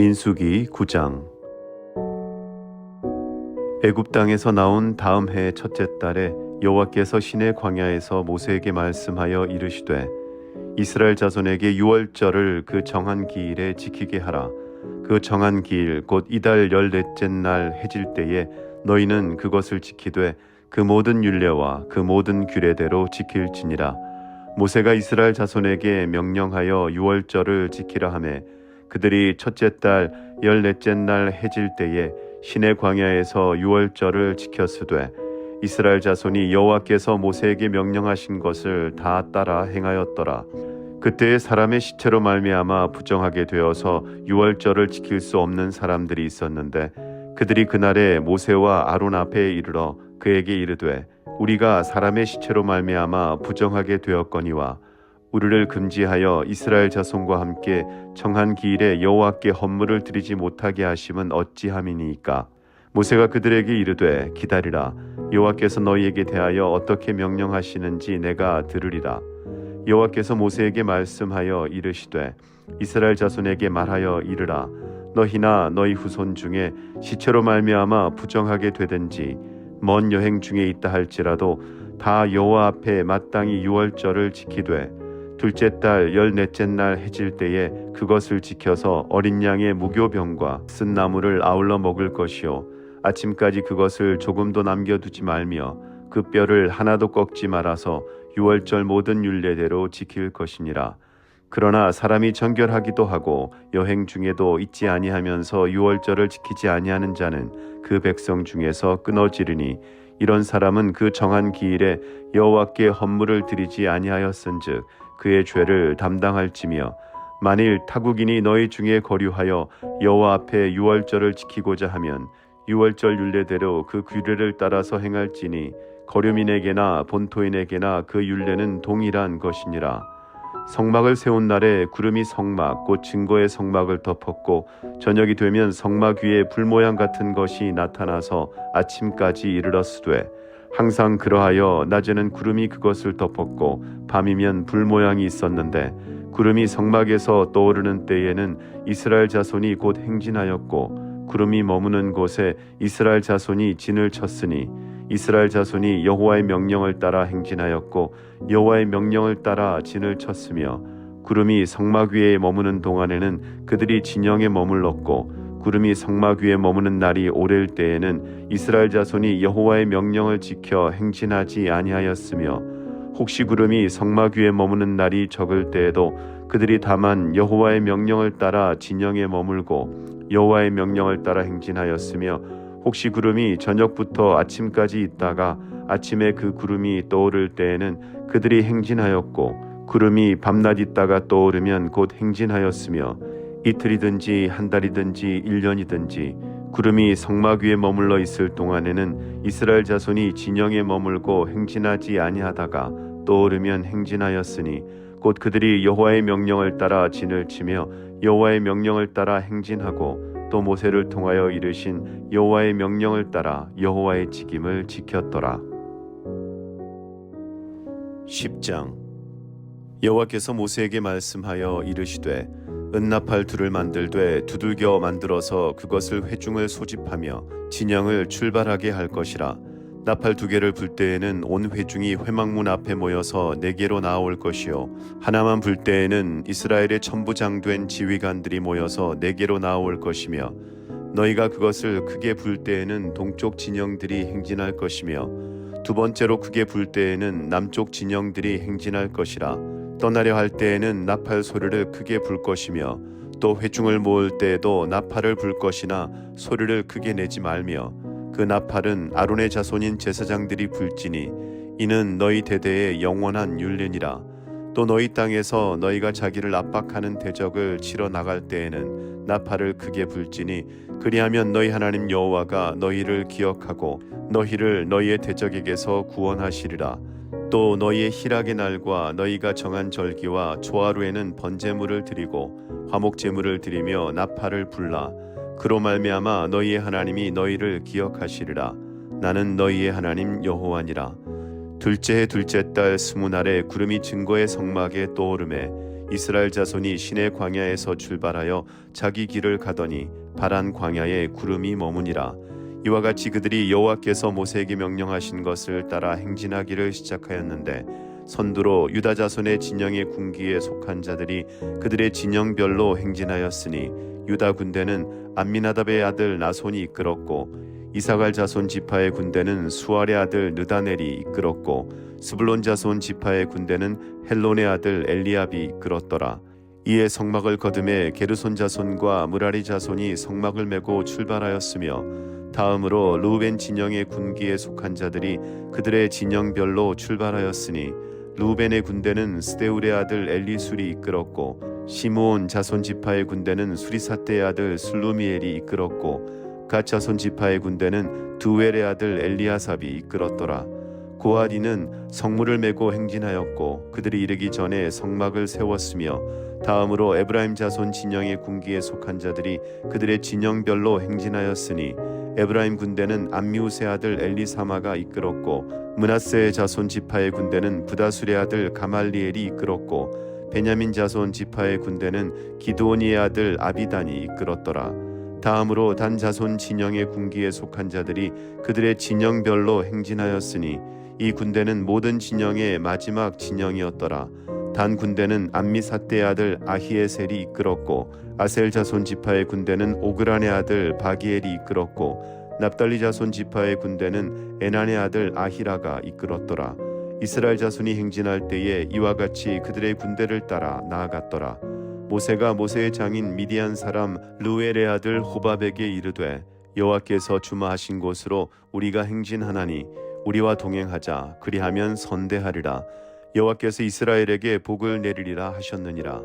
민수기 9장. 애굽 땅에서 나온 다음 해 첫째 달에 여호와께서 시내 광야에서 모세에게 말씀하여 이르시되 이스라엘 자손에게 유월절을 그 정한 기일에 지키게 하라. 그 정한 기일 곧 이달 열넷째 날 해질 때에 너희는 그것을 지키되 그 모든 율례와 그 모든 규례대로 지킬지니라. 모세가 이스라엘 자손에게 명령하여 유월절을 지키라 하매 그들이 첫째 달 열넷째 날 해질 때에 시내 광야에서 유월절을 지켰으되 이스라엘 자손이 여호와께서 모세에게 명령하신 것을 다 따라 행하였더라. 그때 사람의 시체로 말미암아 부정하게 되어서 유월절을 지킬 수 없는 사람들이 있었는데 그들이 그날에 모세와 아론 앞에 이르러 그에게 이르되 우리가 사람의 시체로 말미암아 부정하게 되었거니와 우리를 금지하여 이스라엘 자손과 함께 정한 기일에 여호와께 헌물을 드리지 못하게 하심은 어찌함이니이까? 모세가 그들에게 이르되 기다리라. 여호와께서 너희에게 대하여 어떻게 명령하시는지 내가 들으리라. 여호와께서 모세에게 말씀하여 이르시되 이스라엘 자손에게 말하여 이르라. 너희나 너희 후손 중에 시체로 말미암아 부정하게 되든지 먼 여행 중에 있다 할지라도 다 여호와 앞에 마땅히 유월절을 지키되 둘째 달 열넷째 날 해질 때에 그것을 지켜서 어린 양의 무교병과 쓴 나무를 아울러 먹을 것이요. 아침까지 그것을 조금도 남겨두지 말며 그 뼈를 하나도 꺾지 말아서 유월절 모든 율례대로 지킬 것이니라. 그러나 사람이 정결하기도 하고 여행 중에도 잊지 아니하면서 유월절을 지키지 아니하는 자는 그 백성 중에서 끊어지리니 이런 사람은 그 정한 기일에 여호와께 헌물을 드리지 아니하였은즉 그의 죄를 담당할지며 만일 타국인이 너희 중에 거류하여 여호와 앞에 유월절을 지키고자 하면 유월절 율례대로 그 규례를 따라서 행할지니 거류민에게나 본토인에게나 그 율례는 동일한 것이니라. 성막을 세운 날에 구름이 성막 곧 증거의 성막을 덮었고 저녁이 되면 성막 위에 불 모양 같은 것이 나타나서 아침까지 이르렀으되 항상 그러하여 낮에는 구름이 그것을 덮었고 밤이면 불 모양이 있었는데 구름이 성막에서 떠오르는 때에는 이스라엘 자손이 곧 행진하였고 구름이 머무는 곳에 이스라엘 자손이 진을 쳤으니 이스라엘 자손이 여호와의 명령을 따라 행진하였고 여호와의 명령을 따라 진을 쳤으며 구름이 성막 위에 머무는 동안에는 그들이 진영에 머물렀고 구름이 성막 위에 머무는 날이 오래일 때에는 이스라엘 자손이 여호와의 명령을 지켜 행진하지 아니하였으며 혹시 구름이 성막 위에 머무는 날이 적을 때에도 그들이 다만 여호와의 명령을 따라 진영에 머물고 여호와의 명령을 따라 행진하였으며 혹시 구름이 저녁부터 아침까지 있다가 아침에 그 구름이 떠오를 때에는 그들이 행진하였고 구름이 밤낮 있다가 떠오르면 곧 행진하였으며 이틀이든지 한 달이든지 일 년이든지 구름이 성막 위에 머물러 있을 동안에는 이스라엘 자손이 진영에 머물고 행진하지 아니하다가 떠오르면 행진하였으니 곧 그들이 여호와의 명령을 따라 진을 치며 여호와의 명령을 따라 행진하고 또 모세를 통하여 이르신 여호와의 명령을 따라 여호와의 직임을 지켰더라. 10장 여호와께서 모세에게 말씀하여 이르시되 은나팔 둘을 만들되 두들겨 만들어서 그것을 회중을 소집하며 진영을 출발하게 할 것이라. 나팔 두 개를 불 때에는 온 회중이 회막문 앞에 모여서 네 개로 나올 것이요. 하나만 불 때에는 이스라엘의 천부장된 지휘관들이 모여서 네 개로 나올 것이며 너희가 그것을 크게 불 때에는 동쪽 진영들이 행진할 것이며 두 번째로 크게 불 때에는 남쪽 진영들이 행진할 것이라 떠나려 할 때에는 나팔 소리를 크게 불 것이며 또 회중을 모을 때에도 나팔을 불 것이나 소리를 크게 내지 말며 그 나팔은 아론의 자손인 제사장들이 불지니 이는 너희 대대의 영원한 율례니라. 또 너희 땅에서 너희가 자기를 압박하는 대적을 치러 나갈 때에는 나팔을 크게 불지니 그리하면 너희 하나님 여호와가 너희를 기억하고 너희를 너희의 대적에게서 구원하시리라 또 너희의 희락의 날과 너희가 정한 절기와 조하루에는 번제물을 드리고 화목 제물을 드리며 나팔을 불라. 그로 말미암아 너희의 하나님이 너희를 기억하시리라. 나는 너희의 하나님 여호와니라. 둘째 해 둘째 달 스무 날에 구름이 증거의 성막에 떠오르매 이스라엘 자손이 시내 광야에서 출발하여 자기 길을 가더니 바란 광야에 구름이 머무니라 이와 같이 그들이 여호와께서 모세에게 명령하신 것을 따라 행진하기를 시작하였는데 선두로 유다 자손의 진영의 군기에 속한 자들이 그들의 진영별로 행진하였으니 유다 군대는 암미나답의 아들 나손이 이끌었고 이사갈 자손 지파의 군대는 수알의 아들 느다넬이 이끌었고 스불론 자손 지파의 군대는 헬론의 아들 엘리압이 이끌었더라. 이에 성막을 거듭해 게르손 자손과 무라리 자손이 성막을 메고 출발하였으며 다음으로 루벤 진영의 군기에 속한 자들이 그들의 진영별로 출발하였으니 루벤의 군대는 스데울의 아들 엘리술이 이끌었고 시므온 자손 지파의 군대는 수리사떼의 아들 슬루미엘이 이끌었고 갓 자손 지파의 군대는 두엘의 아들 엘리아삽이 이끌었더라. 고아디는 성물을 메고 행진하였고 그들이 이르기 전에 성막을 세웠으며 다음으로 에브라임 자손 진영의 군기에 속한 자들이 그들의 진영별로 행진하였으니 에브라임 군대는 암미우스의 아들 엘리사마가 이끌었고 문하세의 자손 지파의 군대는 부다술의 아들 가말리엘이 이끌었고 베냐민 자손 지파의 군대는 기드온이의 아들 아비단이 이끌었더라. 다음으로 단 자손 진영의 군기에 속한 자들이 그들의 진영별로 행진하였으니 이 군대는 모든 진영의 마지막 진영이었더라. 단 군대는 암미사떼의 아들 아히에셀이 이끌었고 아셀 자손 지파의 군대는 오그란의 아들 바기엘이 이끌었고 납달리 자손 지파의 군대는 에난의 아들 아히라가 이끌었더라. 이스라엘 자손이 행진할 때에 이와 같이 그들의 군대를 따라 나아갔더라. 모세가 모세의 장인 미디안 사람 루엘의 아들 호밥에게 이르되 여호와께서 주마하신 곳으로 우리가 행진하나니 우리와 동행하자 그리하면 선대하리라. 여호와께서 이스라엘에게 복을 내리리라 하셨느니라.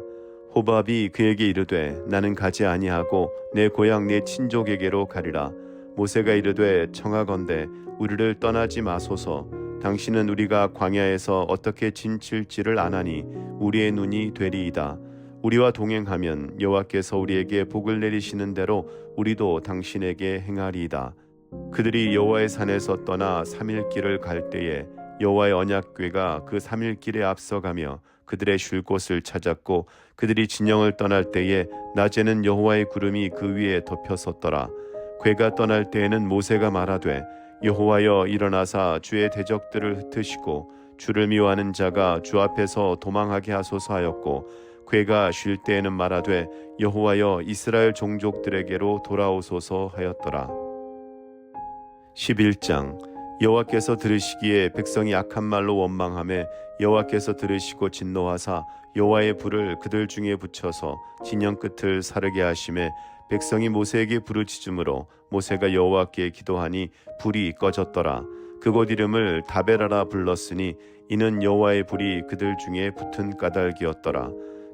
호밥이 그에게 이르되 나는 가지 아니하고 내 고향 내 친족에게로 가리라. 모세가 이르되 청하건대 우리를 떠나지 마소서. 당신은 우리가 광야에서 어떻게 진칠지를 아나니 우리의 눈이 되리이다. 우리와 동행하면 여호와께서 우리에게 복을 내리시는 대로 우리도 당신에게 행하리이다. 그들이 여호와의 산에서 떠나 3일 길을 갈 때에 여호와의 언약궤가 그 3일 길에 앞서가며 그들의 쉴 곳을 찾았고 그들이 진영을 떠날 때에 낮에는 여호와의 구름이 그 위에 덮여 섰더라. 궤가 떠날 때에는 모세가 말하되 여호와여 일어나사 주의 대적들을 흩으시고 주를 미워하는 자가 주 앞에서 도망하게 하소서 하였고 괴가 쉴 때에는 말하되 여호와여 이스라엘 종족들에게로 돌아오소서 하였더라. 11장 여호와께서 들으시기에 백성이 악한 말로 원망함에 여호와께서 들으시고 진노하사 여호와의 불을 그들 중에 붙여서 진영 끝을 사르게 하심에 백성이 모세에게 부르짖음으로 모세가 여호와께 기도하니 불이 꺼졌더라. 그곳 이름을 다베라라 불렀으니 이는 여호와의 불이 그들 중에 붙은 까닭이었더라.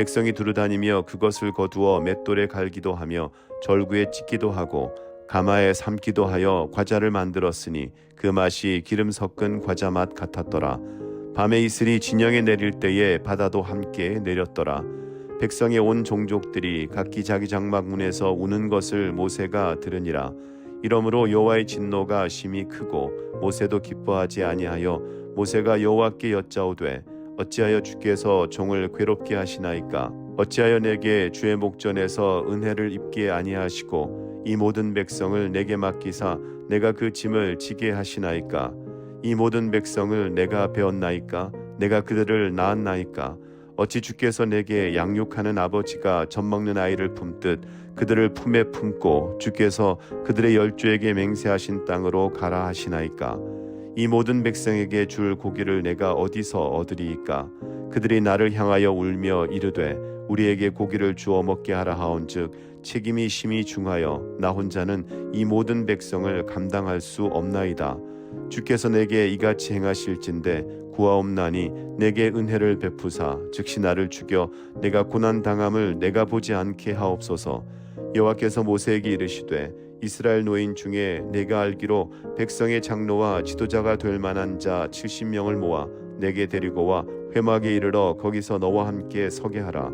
백성이 두루다니며 그것을 거두어 맷돌에 갈기도 하며 절구에 찢기도 하고 가마에 삶기도 하여 과자를 만들었으니 그 맛이 기름 섞은 과자 맛 같았더라. 밤에 이슬이 진영에 내릴 때에 바다도 함께 내렸더라. 백성의 온 종족들이 각기 자기 장막문에서 우는 것을 모세가 들으니라. 이러므로 여호와의 진노가 심히 크고 모세도 기뻐하지 아니하여 모세가 여호와께 여짜오되 어찌하여 주께서 종을 괴롭게 하시나이까? 어찌하여 내게 주의 목전에서 은혜를 입게 아니하시고 이 모든 백성을 내게 맡기사 내가 그 짐을 지게 하시나이까? 이 모든 백성을 내가 배웠나이까? 내가 그들을 낳았나이까? 어찌 주께서 내게 양육하는 아버지가 젖 먹는 아이를 품듯 그들을 품에 품고 주께서 그들의 열주에게 맹세하신 땅으로 가라 하시나이까 이 모든 백성에게 줄 고기를 내가 어디서 얻으리이까? 그들이 나를 향하여 울며 이르되 우리에게 고기를 주어 먹게 하라 하온즉 책임이 심히 중하여 나 혼자는 이 모든 백성을 감당할 수 없나이다. 주께서 내게 이같이 행하실진대 구하옵나니 내게 은혜를 베푸사 즉시 나를 죽여 내가 고난 당함을 내가 보지 않게 하옵소서. 여호와께서 모세에게 이르시되 이스라엘 노인 중에 내가 알기로 백성의 장로와 지도자가 될 만한 자 70명을 모아 내게 데리고 와 회막에 이르러 거기서 너와 함께 서게 하라.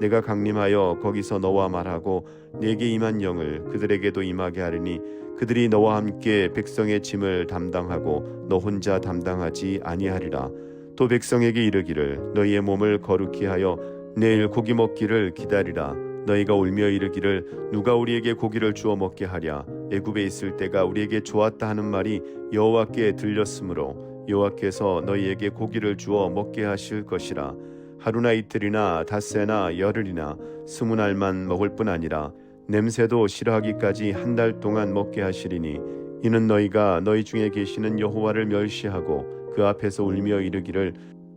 내가 강림하여 거기서 너와 말하고 내게 임한 영을 그들에게도 임하게 하리니 그들이 너와 함께 백성의 짐을 담당하고 너 혼자 담당하지 아니하리라. 또 백성에게 이르기를 너희의 몸을 거룩히 하여 내일 고기 먹기를 기다리라 너희가 울며 이르기를 누가 우리에게 고기를 주어 먹게 하랴? 애굽에 있을 때가 우리에게 좋았다 하는 말이 여호와께 들렸으므로 여호와께서 너희에게 고기를 주어 먹게 하실 것이라. 하루나 이틀이나 닷새나 열흘이나 스무 날만 먹을 뿐 아니라 냄새도 싫어하기까지 한 달 동안 먹게 하시리니 이는 너희가 너희 중에 계시는 여호와를 멸시하고 그 앞에서 울며 이르기를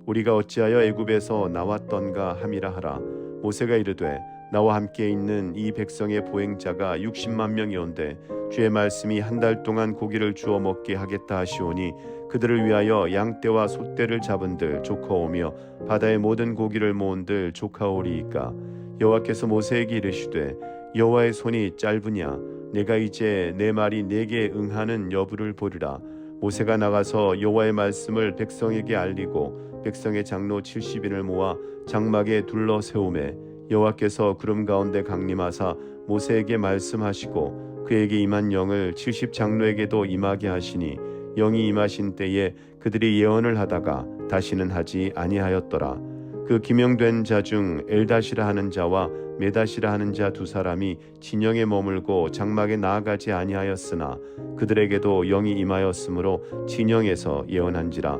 우리가 어찌하여 애굽에서 나왔던가 함이라 하라. 모세가 이르되 나와 함께 있는 이 백성의 보행자가 60만 명이온데 주의 말씀이 한 달 동안 고기를 주어 먹게 하겠다 하시오니 그들을 위하여 양떼와 소떼를 잡은들 조카오며 바다의 모든 고기를 모은들 조카오리이까. 여호와께서 모세에게 이르시되 여호와의 손이 짧으냐? 내가 이제 내 말이 내게 응하는 여부를 보리라. 모세가 나가서 여호와의 말씀을 백성에게 알리고 백성의 장로 70인을 모아 장막에 둘러 세우매 여호와께서 구름 가운데 강림하사 모세에게 말씀하시고 그에게 임한 영을 70 장로에게도 임하게 하시니 영이 임하신 때에 그들이 예언을 하다가 다시는 하지 아니하였더라. 그 기명된 자 중 엘다시라 하는 자와 메다시라 하는 자 두 사람이 진영에 머물고 장막에 나아가지 아니하였으나 그들에게도 영이 임하였으므로 진영에서 예언한지라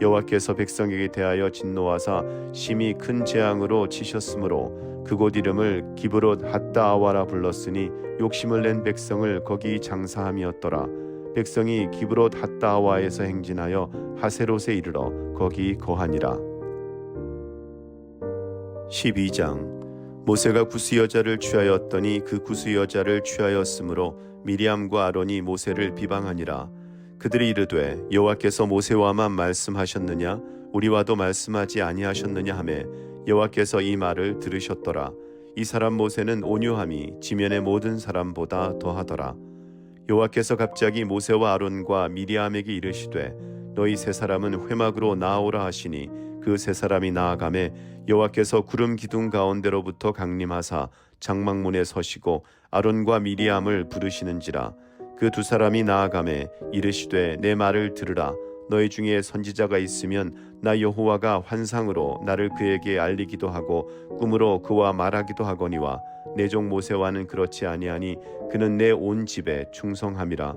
여호와께서 백성에게 대하여 진노하사 심히 큰 재앙으로 치셨으므로 그곳 이름을 기브롯 핫다아와라 불렀으니 욕심을 낸 백성을 거기 장사함이었더라. 백성이 기브롯 핫다아와에서 행진하여 하세롯에 이르러 거기 거하니라. 12장. 모세가 구스 여자를 취하였더니 그 구스 여자를 취하였으므로 미리암과 아론이 모세를 비방하니라 그들이 이르되 여호와께서 모세와만 말씀하셨느냐? 우리와도 말씀하지 아니하셨느냐? 하매 여호와께서 이 말을 들으셨더라. 이 사람 모세는 온유함이 지면의 모든 사람보다 더하더라. 여호와께서 갑자기 모세와 아론과 미리암에게 이르시되 너희 세 사람은 회막으로 나아오라 하시니 그 세 사람이 나아가매 여호와께서 구름 기둥 가운데로부터 강림하사 장막문에 서시고 아론과 미리암을 부르시는지라 그 두 사람이 나아가매 이르시되 내 말을 들으라. 너희 중에 선지자가 있으면 나 여호와가 환상으로 나를 그에게 알리기도 하고 꿈으로 그와 말하기도 하거니와 내 종 모세와는 그렇지 아니하니 그는 내 온 집에 충성함이라.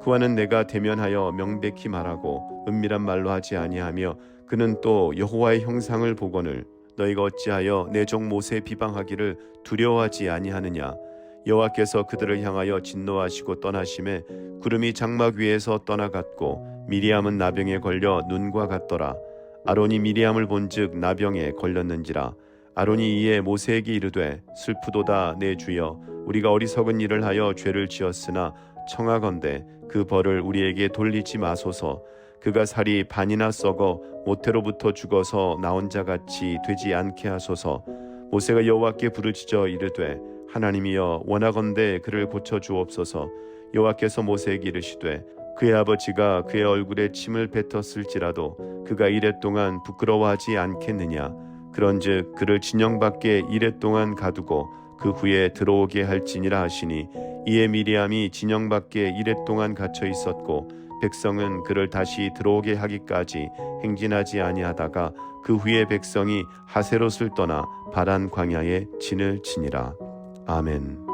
그와는 내가 대면하여 명백히 말하고 은밀한 말로 하지 아니하며 그는 또 여호와의 형상을 보거늘 너희가 어찌하여 내 종 모세 비방하기를 두려워하지 아니하느냐 여호와께서 그들을 향하여 진노하시고 떠나심에 구름이 장막 위에서 떠나갔고 미리암은 나병에 걸려 눈과 같더라. 아론이 미리암을 본즉 나병에 걸렸는지라. 아론이 이에 모세에게 이르되 슬프도다 내 주여 우리가 어리석은 일을 하여 죄를 지었으나 청하건대 그 벌을 우리에게 돌리지 마소서. 그가 살이 반이나 썩어 모태로부터 죽어서 나온 자 같이 되지 않게 하소서. 모세가 여호와께 부르짖어 이르되 하나님이여 원하건대 그를 고쳐 주옵소서. 여호와께서 모세에게 이르시되 그의 아버지가 그의 얼굴에 침을 뱉었을지라도 그가 이래 동안 부끄러워하지 않겠느냐? 그런즉 그를 진영 밖에 이래 동안 가두고 그 후에 들어오게 할지니라 하시니 이에 미리암이 진영 밖에 이랫 동안 갇혀 있었고 백성은 그를 다시 들어오게 하기까지 행진하지 아니하다가 그 후에 백성이 하세롯을 떠나 바란 광야에 진을 치니라 아멘.